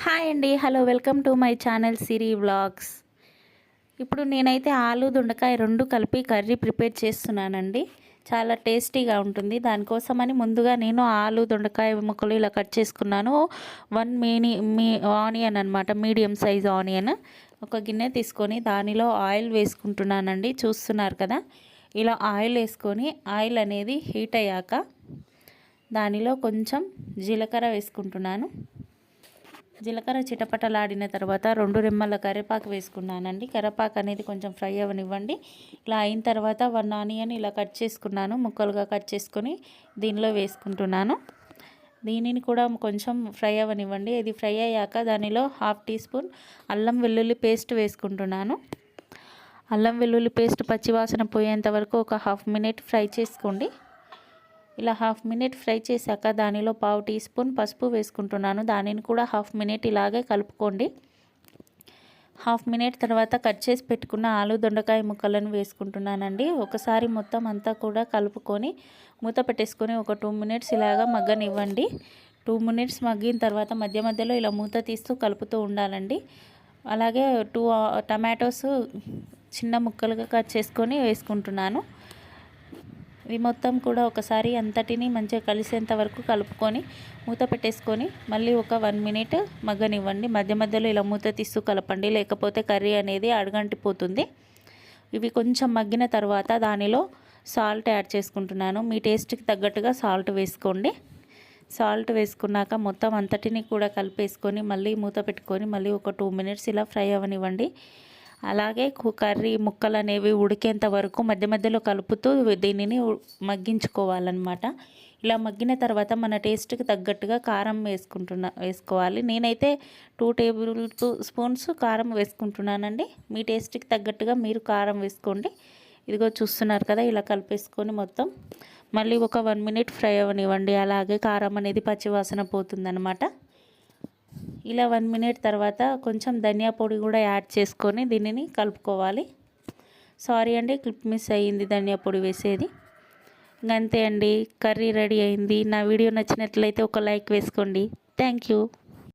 Hi అండి. Hello welcome to my channel Siri vlogs. ఇప్పుడు నేనైతే ఆలు దొండకాయ రెండు కలిపి కర్రీ ప్రిపేర్ చేస్తున్నానండి. చాలా టేస్టీగా ఉంటుంది. దానికోసమని ముందుగా నేను ఆలు దొండకాయ ముక్కలు ఇలా కట్ చేసుకున్నాను. వన్ మీని మీ ఆనియన్ అనమాట మీడియం సైజ్ ఆనియన్. ఒక గిన్నె తీసుకొని దానిలో ఆయిల్ వేసుకుంటున్నానండి. చూస్తున్నారు కదా? ఇలా ఆయిల్ వేసుకొని ఆయిల్ అనేది హీట్ అయ్యాక దానిలో కొంచెం జీలకర్ర వేసుకుంటున్నాను. జీలకర్ర చిటపటలాడిన తర్వాత రెండు రెమ్మల కరివేపాకు వేసుకున్నానండి. కరివేపాకు అనేది కొంచెం ఫ్రై అవ్వనివ్వండి ఇలా అయిన తర్వాత వన్ ఆనియన్ ఇలా కట్ చేసుకున్నాను. ముక్కలుగా కట్ చేసుకొని దీనిలో వేసుకుంటున్నాను. దీనిని కూడా కొంచెం ఫ్రై అవనివ్వండి. ఇది ఫ్రై అయ్యాక దానిలో హాఫ్ టీ స్పూన్ అల్లం వెల్లుల్లి పేస్ట్ వేసుకుంటున్నాను. అల్లం వెల్లుల్లి పేస్ట్ పచ్చివాసన పోయేంత వరకు ఒక హాఫ్ మినిట్ ఫ్రై చేసుకోండి. ఇలా హాఫ్ మినిట్ ఫ్రై చేశాక దానిలో పావు టీ స్పూన్ పసుపు వేసుకుంటున్నాను. దానిని కూడా హాఫ్ మినిట్ ఇలాగే కలుపుకోండి. హాఫ్ మినిట్ తర్వాత కట్ చేసి పెట్టుకున్న ఆలు దొండకాయ ముక్కలను వేసుకుంటున్నానండి. ఒకసారి మొత్తం అంతా కూడా కలుపుకొని మూత పెట్టేసుకొని ఒక టూ మినిట్స్ ఇలాగా మగ్గనివ్వండి. టూ మినిట్స్ మగ్గిన తర్వాత మధ్య మధ్యలో ఇలా మూత తీస్తూ కలుపుతూ ఉండాలండి. అలాగే టూ టమాటోస్ చిన్న ముక్కలుగా కట్ చేసుకొని వేసుకుంటున్నాను. ఇవి మొత్తం కూడా ఒకసారి అంతటిని మంచిగా కలిసేంత వరకు కలుపుకొని మూత పెట్టేసుకొని మళ్ళీ ఒక వన్ మినిట్ మగ్గనివ్వండి. మధ్య మధ్యలో ఇలా మూత తీస్తూ కలపండి. లేకపోతే కర్రీ అనేది అడగంటిపోతుంది. ఇవి కొంచెం మగ్గిన తర్వాత దానిలో సాల్ట్ యాడ్ చేసుకుంటున్నాను. మీ టేస్ట్కి తగ్గట్టుగా సాల్ట్ వేసుకోండి. సాల్ట్ వేసుకున్నాక మొత్తం అంతటిని కూడా కలిపేసుకొని మళ్ళీ మూత పెట్టుకొని మళ్ళీ ఒక టూ మినిట్స్ ఇలా ఫ్రై అవ్వనివ్వండి అలాగే కర్రీ ముక్కలు అనేవి ఉడికేంత వరకు మధ్య మధ్యలో కలుపుతూ దీనిని మగ్గించుకోవాలన్నమాట. ఇలా మగ్గిన తర్వాత మన టేస్ట్కి తగ్గట్టుగా కారం వేసుకుంటున్నా వేసుకోవాలి. నేనైతే టూ టేబుల్ స్పూన్స్ కారం వేసుకుంటున్నానండి. మీ టేస్ట్కి తగ్గట్టుగా మీరు కారం వేసుకోండి. ఇదిగో చూస్తున్నారు కదా ఇలా కలిపేసుకొని మొత్తం. మళ్ళీ ఒక వన్ మినిట్ ఫ్రై అవనివ్వండి. అలాగే కారం అనేది పచ్చివాసన పోతుందన్నమాట. ఇలా వన్ మినిట్ తర్వాత కొంచెం ధనియా పొడి కూడా యాడ్ చేసుకొని దీనిని కలుపుకోవాలి. సారీ అండి క్లిప్ మిస్ అయ్యింది ధనియా పొడి వేసేది. అంతే అండి కర్రీ రెడీ అయింది. నా వీడియో నచ్చినట్లయితే ఒక లైక్ వేసుకోండి. Thank you.